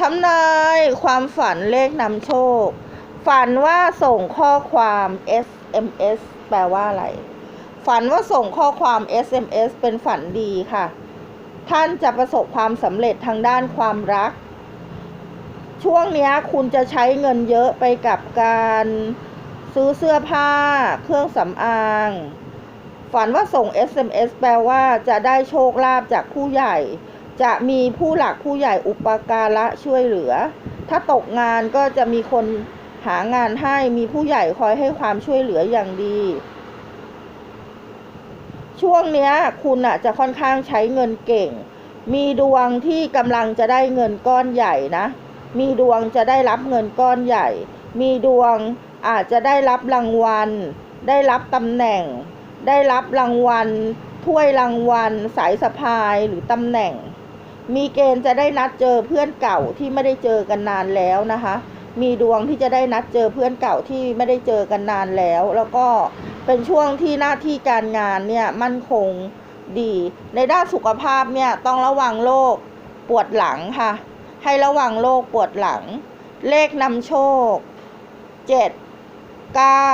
ทำนายความฝันเลขนำโชค ฝันว่าส่งข้อความ SMS แปลว่าอะไร ฝันว่าส่งข้อความ SMS เป็นฝันดีค่ะ ท่านจะประสบความสำเร็จทางด้านความรัก ช่วงนี้คุณจะใช้เงินเยอะไปกับการซื้อเสื้อผ้า เครื่องสำอาง ฝันว่าส่ง SMS แปลว่าจะได้โชคลาภจากผู้ใหญ่ จะมีผู้หลักผู้ใหญ่อุปการะช่วยเหลือ ถ้าตกงานก็จะมีคนหางานให้มีผู้ใหญ่คอยให้ความช่วยเหลืออย่างดี ช่วงเนี้ยคุณอะจะค่อนข้างใช้เงินเก่ง มีดวงที่กำลังจะได้เงินก้อนใหญ่นะ มีดวงจะได้รับเงินก้อนใหญ่ มีดวงอาจจะได้รับรางวัล ได้รับตำแหน่ง ได้รับรางวัลถ้วยรางวัล สายสะพายหรือตำแหน่ง มีเกณฑ์จะได้นัดเจอเพื่อนเก่าที่ไม่ได้เจอกันนานแล้วนะคะ มีดวงที่จะได้นัดเจอเพื่อนเก่าที่ไม่ได้เจอกันนานแล้ว แล้วก็เป็นช่วงที่หน้าที่การงานเนี่ยมั่นคงดี ในด้านสุขภาพเนี่ยต้องระวังโรคปวดหลังค่ะ ให้ระวังโรคปวดหลัง เลขนำโชคเจ็ดเก้า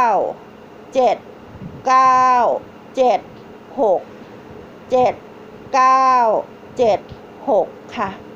เจ็ด เก้าเจ็ดหกเจ็ดเก้าเจ็ดหกค่ะ